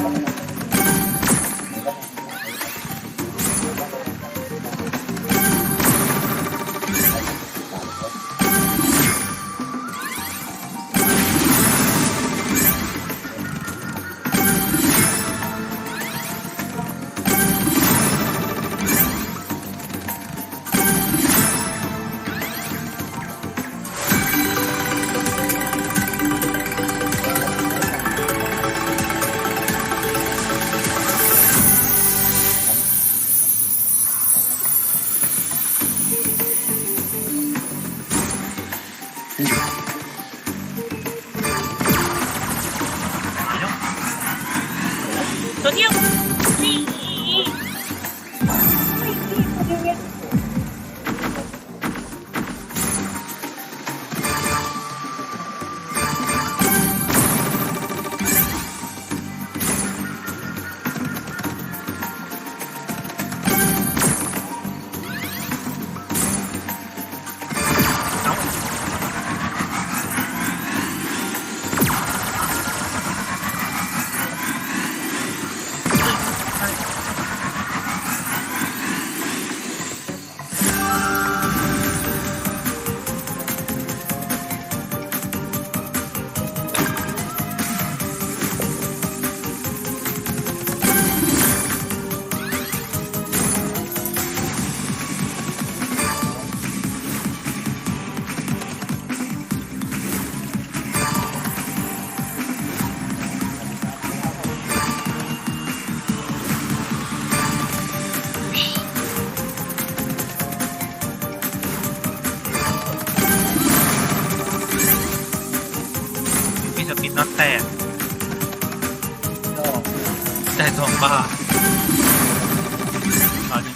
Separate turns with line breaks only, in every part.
Thank you. ตัวเนี่มีสปินน็อตแตกแต่สองบาทตอนนี้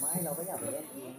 ไม่เราก็อยากไปเล่นเอง